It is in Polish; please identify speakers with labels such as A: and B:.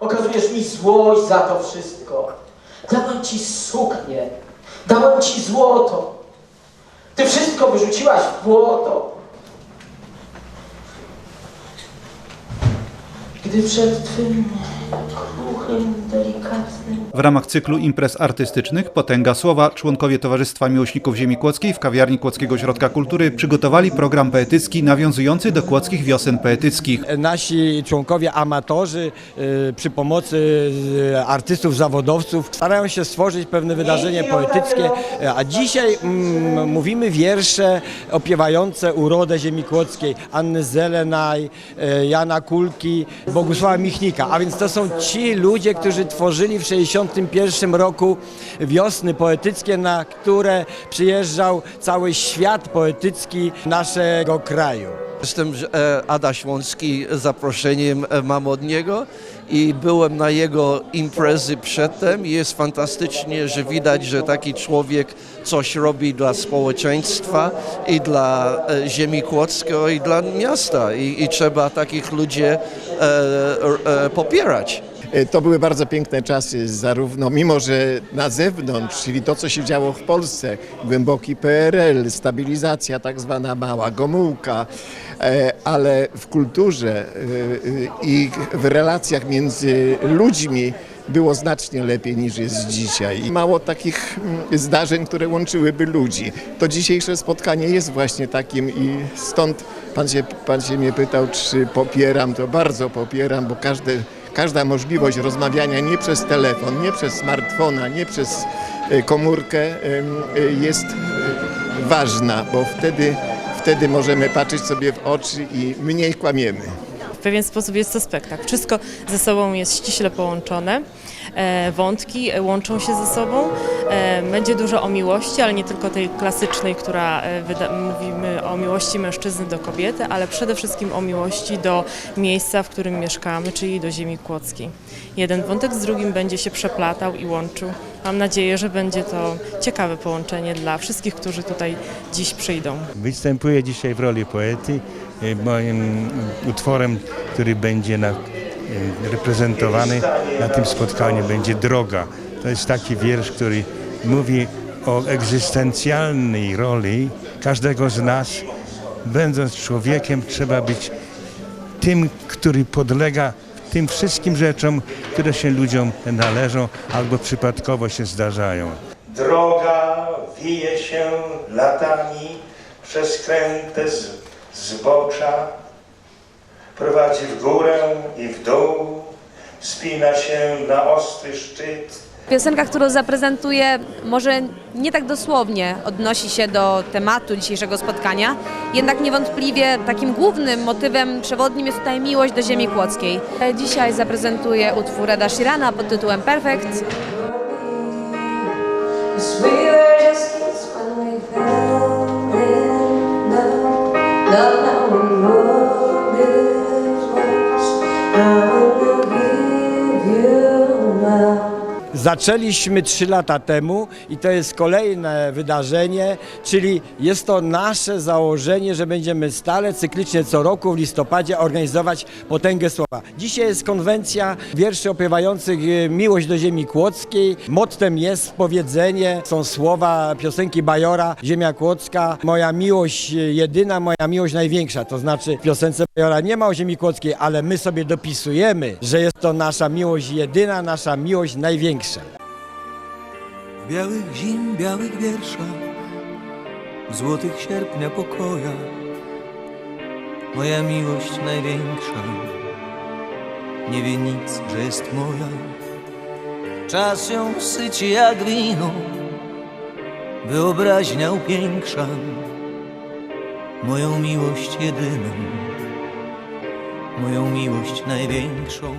A: Okazujesz mi złość za to wszystko. Dałem ci suknię, dałem ci złoto. Ty wszystko wyrzuciłaś w błoto. Gdy przed twym
B: W ramach cyklu imprez artystycznych Potęga Słowa członkowie Towarzystwa Miłośników Ziemi Kłodzkiej w kawiarni Kłodzkiego Ośrodka Kultury przygotowali program poetycki nawiązujący do kłodzkich wiosen poetyckich.
C: Nasi członkowie amatorzy y, przy pomocy y, artystów zawodowców starają się stworzyć pewne wydarzenie poetyckie, a dzisiaj mm, mówimy wiersze opiewające urodę ziemi kłodzkiej Anny Zelenaj, y, Jana Kulki, Bogusława Michnika, a więc to są ci ludzie, którzy tworzyli w 1961 roku wiosny poetyckie, na które przyjeżdżał cały świat poetycki naszego kraju.
D: Jestem e, Adaś Łącki, zaproszeniem e, mam od niego i byłem na jego imprezy przedtem jest fantastycznie, że widać, że taki człowiek coś robi dla społeczeństwa i dla e, ziemi kłodzkiej i dla miasta i, i trzeba takich ludzi e, e, popierać.
E: E, To były bardzo piękne czasy, zarówno mimo, że na zewnątrz, czyli to, co się działo w Polsce, głęboki PRL, stabilizacja tak zwana mała, Gomułka, e, ale w kulturze e, i w relacjach między ludźmi było znacznie lepiej niż jest dzisiaj. Mało takich mm, zdarzeń, które łączyłyby ludzi. To dzisiejsze spotkanie jest właśnie takim i stąd pan się, pan się mnie pytał, czy popieram, to bardzo popieram, bo każde każda możliwość rozmawiania nie przez telefon, nie przez smartfona, nie przez e, komórkę e, jest e, ważna, bo wtedy, wtedy możemy patrzeć sobie w oczy i mniej kłamiemy.
F: Pewien sposób jest to spektakl. Wszystko ze sobą jest ściśle połączone. E, Wątki e, łączą się ze sobą. E, Będzie dużo o miłości, ale nie tylko tej klasycznej, która mówimy o miłości mężczyzny do kobiety, ale przede wszystkim o miłości do miejsca, w którym mieszkamy, czyli do ziemi kłodzkiej. Jeden wątek z drugim będzie się przeplatał i łączył. Mam nadzieję, że będzie to ciekawe połączenie dla wszystkich, którzy tutaj dziś przyjdą.
G: Występuję dzisiaj w roli poety. Moim utworem, który będzie na, e, reprezentowany na tym spotkaniu, będzie Droga. To jest taki wiersz, który mówi o egzystencjalnej roli każdego z nas. Będąc człowiekiem, trzeba być tym, który podlega tym wszystkim rzeczom, które się ludziom należą albo przypadkowo się zdarzają.
H: Droga wije się latami przez kręte z, zbocza, prowadzi w górę i w dół, spina się na ostry szczyt.
I: Piosenka, którą zaprezentuję, może nie tak dosłownie odnosi się do tematu dzisiejszego spotkania, jednak niewątpliwie takim głównym motywem przewodnim jest tutaj miłość do ziemi kłodzkiej. Dzisiaj zaprezentuję utwór Eda Shirana pod tytułem Perfect.
J: 하면
C: Zaczęliśmy trzy lata temu i to jest kolejne wydarzenie, czyli jest to nasze założenie, że będziemy stale, cyklicznie co roku w listopadzie organizować Potęgę Słowa. Dzisiaj jest konwencja wierszy opiewających e, miłość do ziemi kłodzkiej. Mottem jest powiedzenie, są słowa piosenki Bajora, Ziemia Kłodzka, moja miłość jedyna, moja miłość największa. To znaczy w piosence Bajora nie ma o ziemi kłodzkiej, ale my sobie dopisujemy, że jest to nasza miłość jedyna, nasza miłość największa.
K: W białych zim, białych wierszach, w złotych sierpnia pokoja, moja miłość największa, nie wie nic, że jest moja. Czas ją syci jak wino, wyobraźnia upiększa, moją miłość jedyną, moją miłość największą.